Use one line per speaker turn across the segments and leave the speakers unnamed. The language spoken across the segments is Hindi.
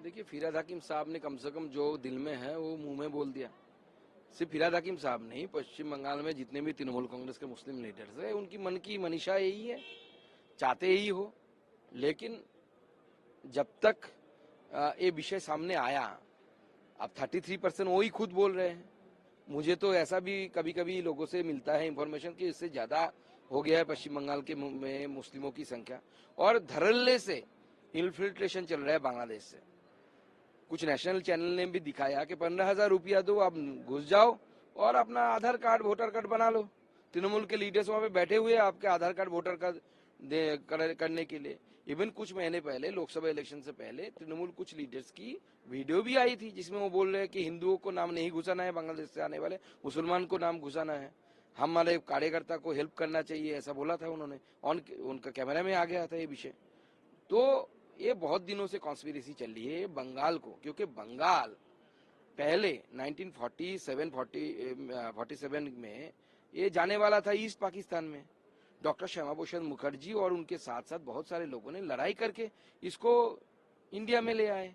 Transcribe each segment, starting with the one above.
देखिए, फिराद हकीम साहब ने कम से कम जो दिल में है, वो मुँह में बोल दिया। सिर्फ़ फिराद हकीम साहब नहीं, पश्चिम बंगाल में जितने भी तृणमूल कांग्रेस के मुस्लिम लीडर्स है, उनकी मन की मनीषा यही है। चाहते ही हो, लेकिन जब तक ये विषय सामने आया, अब 33 परसेंट वो ही खुद बोल रहे हैं। मुझे तो ऐसा भी कभी कभी लोगों से मिलता है इंफॉर्मेशन कि इससे ज़्यादा हो गया है पश्चिम बंगाल के में मुस्लिमों की संख्या। और धरल्ले से इन्फिल्ट्रेशन चल रहा है बांग्लादेश से। कुछ नेशनल चैनल ने भी दिखाया कि पंद्रह हज़ार रुपया दो आप घुस जाओ और अपना आधार कार्ड वोटर कार्ड बना लो। तृणमूल के लीडर्स वहाँ पे बैठे हुए हैं आपके आधार कार्ड वोटर कार्ड कर, करने के लिए। इवन कुछ महीने पहले लोकसभा इलेक्शन से पहले तृणमूल कुछ लीडर्स की वीडियो भी आई थी जिसमें वो बोल रहे हैं कि हिंदुओं को नाम नहीं घुसाना है बांग्लादेश से आने वाले मुसलमान को नाम घुसाना है। हमारे कार्यकर्ता को हेल्प करना चाहिए ऐसा बोला था उन्होंने। ऑन उनका कैमरा में आ गया था ये विषय। तो ये बहुत दिनों से कॉन्स्पिरेसी चल रही है बंगाल को, क्योंकि बंगाल पहले 1947 40 47 में ये जाने वाला था ईस्ट पाकिस्तान में। डॉक्टर श्यामा प्रसाद मुखर्जी और उनके साथ साथ बहुत सारे लोगों ने लड़ाई करके इसको इंडिया में ले आए।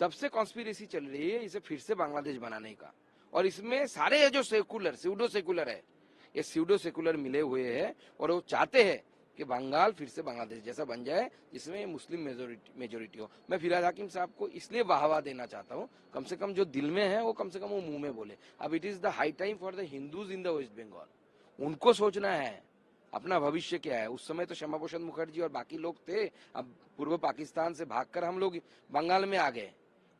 तब से कॉन्स्पिरेसी चल रही है इसे फिर से बांग्लादेश बनाने का। और इसमें सारे जो सेकुलर स्यूडो सेकुलर है, ये स्यूडो सेकुलर मिले हुए हैं और वो चाहते हैं कि बंगाल फिर से बांग्लादेश जैसा बन जाए, जिसमें मुस्लिम मेजोरिटी मेजोरिटी हो। मैं फिराज हाकिम साहब को इसलिए वाहवा देना चाहता हूँ, कम से कम जो दिल में है, वो कम से कम वो मुँह में बोले। अब it is the high time for the Hindus in the West Bengal उनको सोचना है, अपना भविष्य क्या है। उस समय तो श्यामा प्रसाद मुखर्जी और बाकी लोग थे, अब पूर्व पाकिस्तान से भागकर हम लोग बंगाल में आ गए।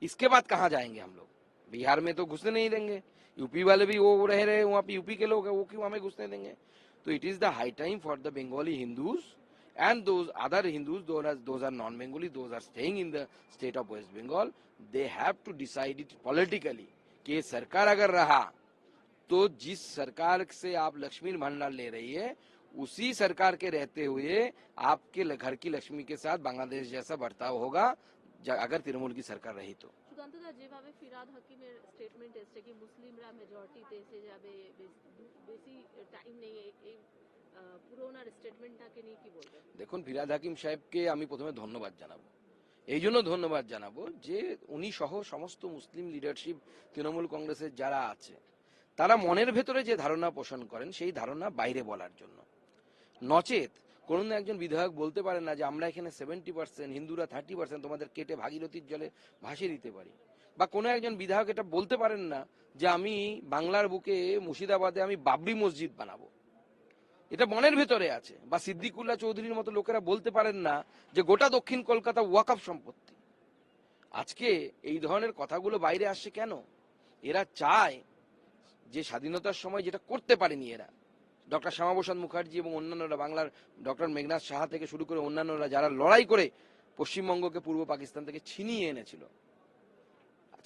इसके बाद कहाँ जाएँगे हम लोग? बिहार में तो घुसने नहीं देंगे। यूपी वाले भी वो रह रहे हैं वहाँ पे यूपी के लोग हैं वो क्यों हमें घुसने देंगे? तो it is the high time for the Bengali Hindus and those other Hindus, those are, those are non-Bengali, those are staying in the state of West Bengal, they have to decide it politically कि सरकार अगर रहा तो जिस सरकार से आप लक्ष्मी भंडार ले रही है उसी सरकार के रहते हुए आपके घर की लक्ष्मी के साथ बांग्लादेश जैसा बर्ताव होगा अगर तृणमूल की सरकार रही तो
সুকান্তদা যেভাবে ফিরাদ হাকিমের স্টেটমেন্ট এসছে কি মুসলিমরা মেজরিটিতে এসে যাবে বেশ- বেশি টাইম নেই এই- এই আহ, পুরো ওনার স্টেটমেন্টটাকে নিয়ে কি বলবেন
দেখুন ফিরাদ হাকিম সাহেবকে আমি প্রথমে ধন্যবাদ জানাবো এই জন্য ধন্যবাদ জানাবো যে উনি সহ সমস্ত মুসলিম লিডারশিপ তৃণমূল কংগ্রেসের যারা আছে তারা মনের ভেতরে যে ধারণা পোষণ করেন সেই ধারণা বাইরে বলার জন্য নচেত কোন একজন বিধায়ক বলতে পারে না যে আমরা এখানে সেভেন্টি পার্সেন্ট হিন্দুরা থার্টি পার্সেন্ট তোমাদের কেটে ভাগীরথীর জলে ভাসিয়ে দিতে পারি। বা কোনো একজন বিধায়ক এটা বলতে পারেন না যে আমি বাংলার বুকে মুর্শিদাবাদে আমি বাবরি মসজিদ বানাবো। এটা মনের ভেতরে আছে। বা সিদ্দিকুল্লাহ চৌধুরীর মতো লোকেরা বলতে পারেন না যে গোটা দক্ষিণ কলকাতা ওয়াকআপ সম্পত্তি। আজকে এই ধরনের কথাগুলো বাইরে আসছে কেন? এরা চায় যে স্বাধীনতার সময় যেটা করতে পারেনি এরা। ডক্টর শ্যামাপ্রসাদ মুখার্জি এবং অন্যান্যরা বাংলার ডক্টর মেঘনাথ সাহা থেকে শুরু করে অন্যান্যরা যারা লড়াই করে পশ্চিমবঙ্গকে পূর্ব পাকিস্তান থেকে ছিনিয়ে এনেছিল।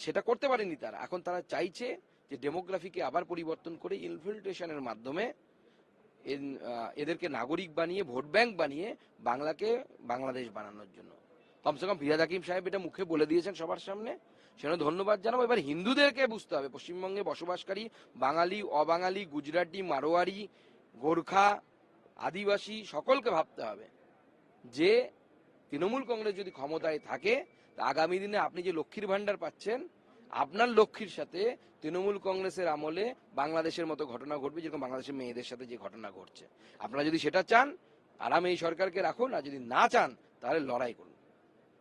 সেটা করতে পারেনি তারা। এখন তারা চাইছে যে ডেমোগ্রাফিকে আবার পরিবর্তন করে ইনফিল্ট্রেশনের মাধ্যমে এদেরকে নাগরিক বানিয়ে, ভোট ব্যাংক বানিয়ে বাংলাকে বাংলাদেশ বানানোর জন্য। কমসে কম ফিরাদ হাকিম সাহেব এটা মুখে বলে দিয়েছেন সবার সামনে। সেজন্য ধন্যবাদ জানাব। এবার হিন্দুদেরকে বুঝতে হবে। পশ্চিমবঙ্গে বসবাসকারী বাঙালি, অবাঙালি, গুজরাটি, মারোয়ারি গোর্খা, আদিবাসী সকলকে ভাবতে হবে যে তৃণমূল কংগ্রেস যদি ক্ষমতায় থাকে আগামী দিনে আপনি যে লক্ষ্মীর ভান্ডার পাচ্ছেন, আপনার লক্ষ্মীর সাথে তৃণমূল কংগ্রেসের আমলে বাংলাদেশের মতো ঘটনা ঘটবে, যেরকম বাংলাদেশের মেয়েদের সাথে যে ঘটনা ঘটছে। আপনারা যদি সেটা চান, আরামে এই সরকারকে রাখুন, আর যদি না চান, তাহলে লড়াই করুন।